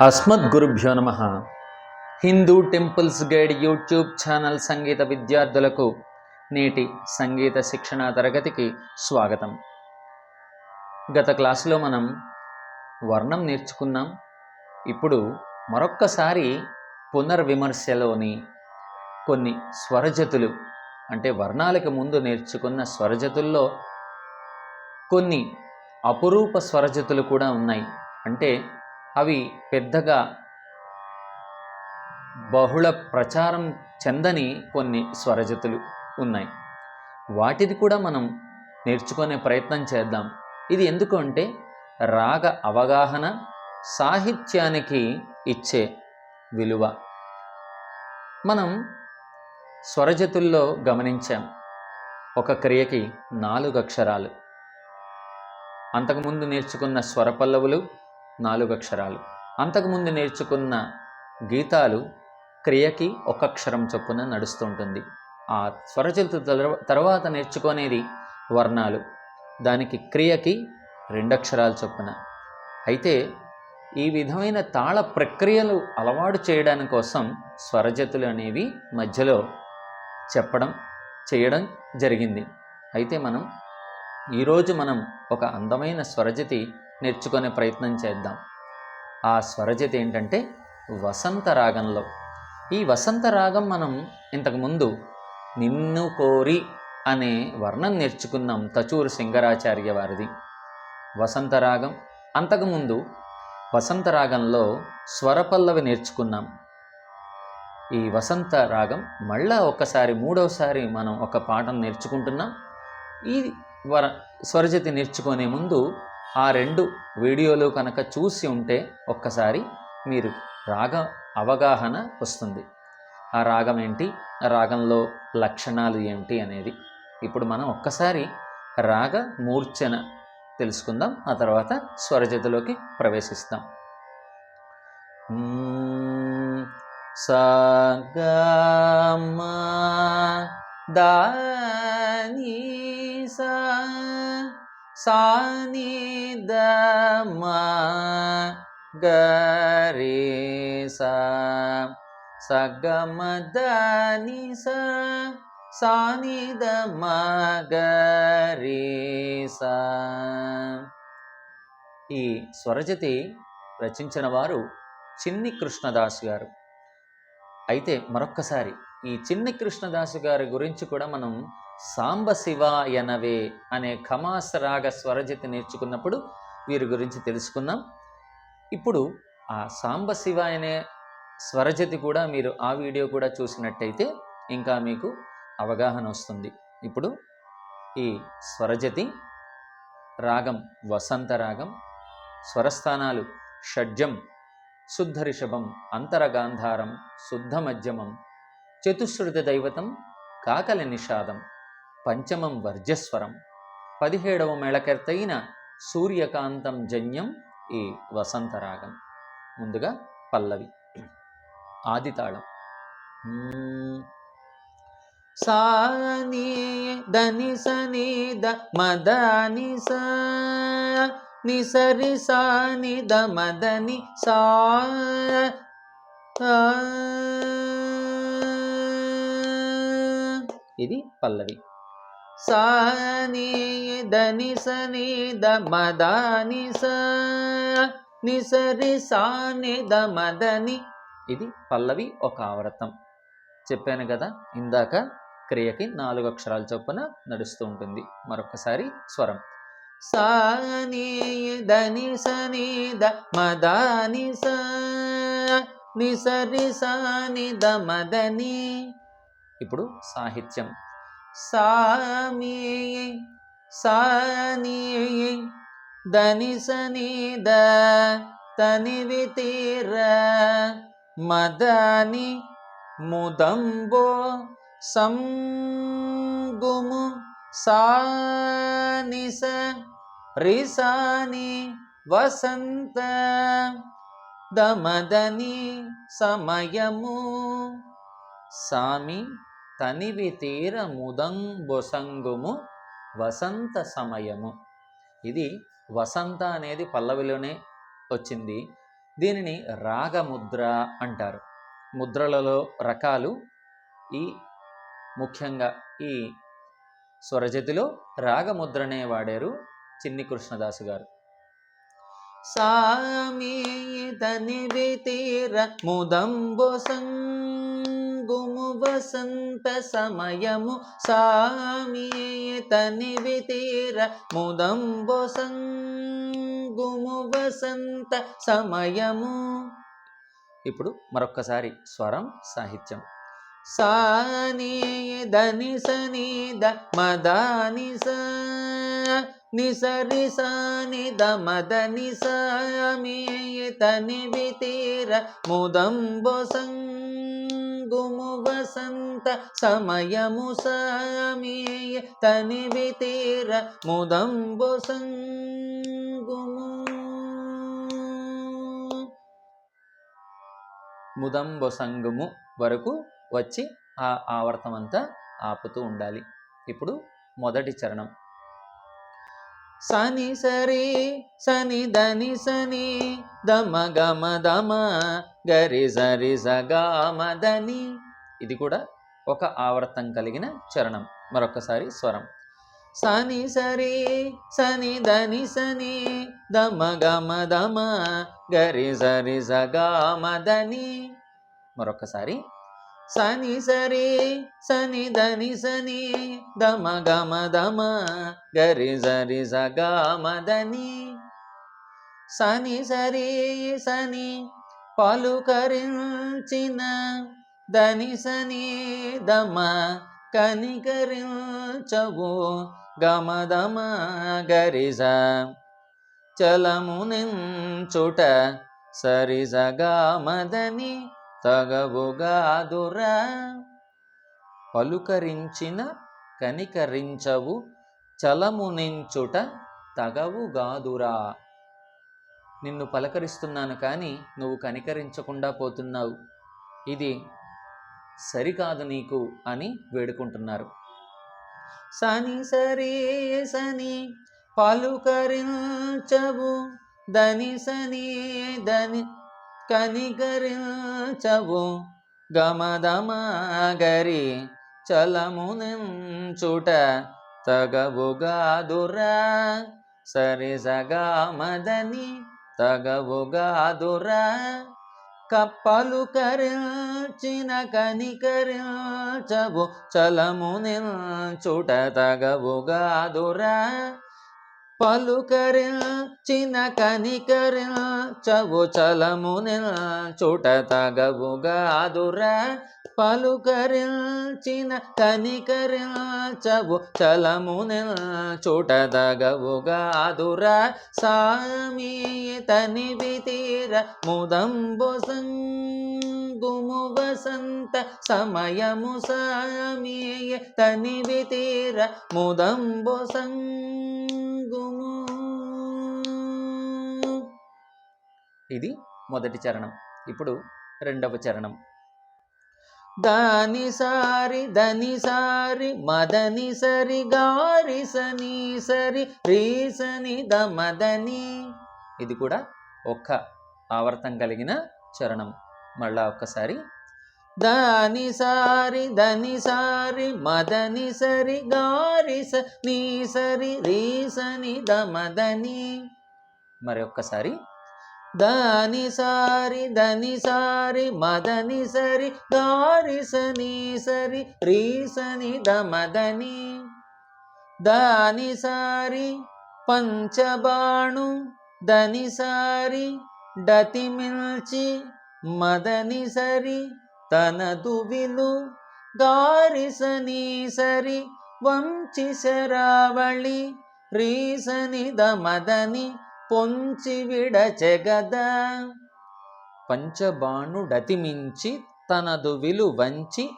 అస్మద్గురుభ్యో నమ. Hindu temples guide YouTube channel సంగీత విద్యార్థులకు నేటి సంగీత శిక్షణ తరగతికి స్వాగతం. గత క్లాసులో మనం వర్ణం నేర్చుకున్నాం. ఇప్పుడు మరొక్కసారి పునర్విమర్శలోని కొన్ని స్వరజతులు అంటే వర్ణాలకు ముందు నేర్చుకున్న స్వరజతుల్లో కొన్ని అపురూప స్వరజతులు కూడా ఉన్నాయి. అంటే అవి పెద్దగా బహుళ ప్రచారం చెందని కొన్ని స్వరజతులు ఉన్నాయి. వాటిది కూడా మనం నేర్చుకునే ప్రయత్నం చేద్దాం. ఇది ఎందుకు అంటే రాగ అవగాహన సాహిత్యానికి ఇచ్చే విలువ. మనం స్వరజతుల్లో గమనించాం. ఒక క్రియకి నాలుగు అక్షరాలు అంతకుముందు నేర్చుకున్న స్వరపల్లవులు నాలుగు అక్షరాలు. అంతకుముందు నేర్చుకున్న గీతాలు క్రియకి ఒక అక్షరం చొప్పున నడుస్తుంటుంది. ఆ స్వరజతు తర్వాత నేర్చుకునేది వర్ణాలు. దానికి క్రియకి రెండక్షరాలు చొప్పున. అయితే ఈ విధమైన తాళ ప్రక్రియలు అలవాటు చేయడాని కోసం స్వరజతులు అనేవి మధ్యలో చెప్పడం చేయడం జరిగింది. అయితే మనం ఈరోజు మనం ఒక అందమైన స్వరజతి నేర్చుకునే ప్రయత్నం చేద్దాం. ఆ స్వరజతి ఏంటంటే వసంత రాగంలో. ఈ వసంత రాగం మనం ఇంతకుముందు నిన్ను కోరి అనే వర్ణం నేర్చుకున్నాం తచూరు సింగరాచార్య వారిది. వసంత రాగం అంతకుముందు వసంత రాగంలో స్వరపల్లవి నేర్చుకున్నాం. ఈ వసంత రాగం మళ్ళా ఒక్కసారి మూడవసారి మనం ఒక పాఠం నేర్చుకుంటున్నాం. ఈ వర స్వరజతి నేర్చుకునే ముందు ఆ రెండు వీడియోలు కనుక చూసి ఉంటే ఒక్కసారి మీరు రాగ అవగాహన వస్తుంది. ఆ రాగం ఏంటి? ఆ రాగంలో లక్షణాలు ఏమిటి అనేది. ఇప్పుడు మనం ఒక్కసారి రాగ మూర్ఛన తెలుసుకుందాం. ఆ తర్వాత స్వరజతిలోకి ప్రవేశిస్తాం. మ్మ్. దాని దా సా సా ని ద మా గ సా ద ని సా సా గ రే సా ఈ స్వరజతి రచించిన వారు చిన్ని కృష్ణదాస్ గారు. అయితే మరొక్కసారి ఈ చిన్ని కృష్ణదాసు గారి గురించి కూడా మనం సాంబ శివాయనవే అనే ఖమాస రాగ స్వరజతి నేర్చుకున్నప్పుడు వీరి గురించి తెలుసుకున్నాం ఇప్పుడు ఆ సాంబ శివ అనే స్వరజతి కూడా మీరు ఆ వీడియో కూడా చూసినట్టయితే ఇంకా మీకు అవగాహన వస్తుంది. ఇప్పుడు ఈ స్వరజతి రాగం వసంత రాగం స్వరస్థానాలు షడ్జం శుద్ధ రిషభం అంతరగాంధారం శుద్ధ మధ్యమం చతుశ్రుత దైవతం కాకల నిషాదం పంచమం వర్జస్వరం పదిహేడవ మేళకర్తైన సూర్యకాంతం జన్యం ఈ వసంతరాగం. ముందుగా పల్లవి. ఆదితాళం. మ్మ్. సాని దని సని ద మదని సా నిసరి సాని ద మదని సా ఇది పల్లవి. సాని దని సని ద మదాని సా నిసరి సాని ద మదని. ఇది పల్లవి ఒక ఆవృతం. చెప్పాను కదా ఇందాక క్రియకి నాలుగు అక్షరాల చొప్పున నడుస్తూ ఉంటుంది. మరొకసారి స్వరం. సాని దని సని ద మదాని నిసరి సాని ద మదని. ఇప్పుడు సాహిత్యం. సామి సాని దని సని ద తనివి తీర మదని ముదంబో సంగుము సానిస రిసాని వసంత దమదని సమయము సామి తనివి తీర ముదంబొసంగుము వసంత సమయము. ఇది వసంత అనేది పల్లవిలోనే వచ్చింది. దీనిని రాగముద్ర అంటారు. ముద్రలలో రకాలు ఈ ముఖ్యంగా ఈ స్వరజతిలో రాగముద్రనే వాడారు చిన్ని కృష్ణదాసు గారు. సామీతని తీర ముదంబొసంగు రంగుము వసంత సమయము సామీతని తీర ముదంబు సంగుము వసంత సమయము. ఇప్పుడు మరొక్కసారి స్వరం సాహిత్యం. సాని దని సని ద మదాని స నిసరి సాని ద మదని సామి తని వితీర ముదంబో గుము వసంత సమయము సామి తని వితీర ముదంబు సంగుము. ముదంబొసంగుము వరకు వచ్చి ఆ ఆవర్తం అంతా ఆపుతూ ఉండాలి. ఇప్పుడు మొదటి చరణం. సని సరి సని దని సని దమ గమ దమ గరి సరి సగామదని ఇది కూడా ఒక ఆవర్తం కలిగిన చరణం. మరొకసారి స్వరం. సని సరి సని దని సని దమ గమ దమ గరి సరి సగామదని మరొకసారి సని సరి సని దని సని దమ గమ దమ గరి సరి సగామదని సని సరి సని పలుకరించిన దని సని దమ కనికరించవు గమ దమ గరిజ చలమునించుట సగమదని తగవుగాదురా. పలుకరించిన కనికరించవు చలమునించుట తగవుగాదురా. నిన్ను పలకరిస్తున్నాను కానీ నువ్వు కనికరించకుండా పోతున్నావు. ఇది సరికాదు నీకు అని వేడుకుంటున్నారు. సని సరే సని పలుకరించవు దని సని దని కనికరించవు గమదమాగరి గరి చలమునంచుట తగవుగాదురా సరిసగా మదని తగవుగాదురా కప్పలు కరించిన కనికరించవు చలము నిల్చుట తగవుగాదురా పలుకరించిన కనికరించవు చలము నిల్చుట తగవుగాదురా పలుకరించిన కనికరించవు చలము తగవుగా తగవుగాదురా సామి తని వితీర ముదంబు గుము వసంత సమయము సామీయ తని వితీర ముదంబు ఇది మొదటి చరణం. ఇప్పుడు రెండవ చరణం. దాని సారి దని సారి మదని సరి గారి సని సరి రీసని దమదని ఇది కూడా ఒక్క ఆవర్తం కలిగిన చరణం. మళ్ళా ఒక్కసారి దాని సారి దని సారి మదని సరి గారి సని సరి రీసని దమదని మరి ఒక్కసారి. దాని సారి దని సారి మదని సరి గారి సని సరి రీసని దమదని దాని సారి పంచబాణు దని సారి డతి మిల్చి మదని సరి తనదు విలు గారి సని సరి వంచి శరావళి రీసని దమదని పొంచి విడచెగద పంచబాణుడతిమించి తనదు విలు వంచి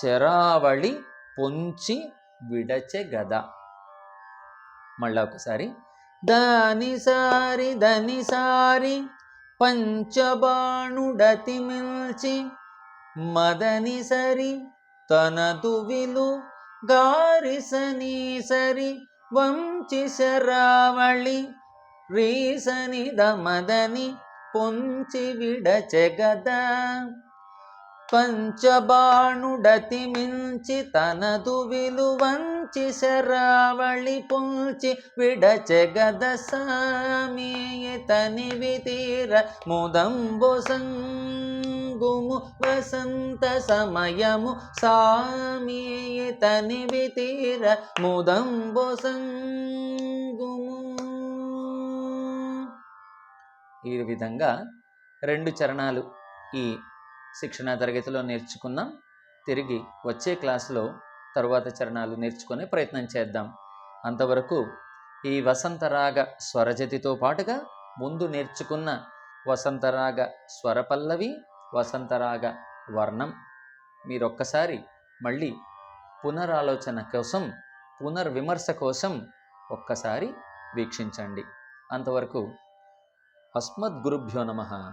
శరావళి పొంచి విడచెగద మళ్ళా ఒకసారి. దాని సారి దని సారి పంచబాణుడతిమిల్చి మదని సరి తనదు విలు గారిసని సరి వంచి శరావళి రీసని దమదని పొంచి విడచెగద. పంచబాణుడతి మించి తనదు విలువంచి శరావళి పొంచి విడచెగద సామీ తనివి తీర ముదంబు సంగ ముదంబొసంగుము వసంత సమయము సామీయ తీర తీర ముదంబొసంగుము ఈ విధంగా రెండు చరణాలు ఈ శిక్షణా తరగతిలో నేర్చుకున్నాం. తిరిగి వచ్చే క్లాసులో తరువాత చరణాలు నేర్చుకునే ప్రయత్నం చేద్దాం. అంతవరకు ఈ వసంతరాగ స్వరజతితో పాటుగా ముందు నేర్చుకున్న వసంతరాగ స్వరపల్లవి వసంతరాగ వర్ణం. మీరొక్కసారి మళ్ళీ పునరాలోచన కోసం పునర్విమర్శ కోసం ఒక్కసారి వీక్షించండి. అంతవరకు అస్మద్గురుభ్యో నమ.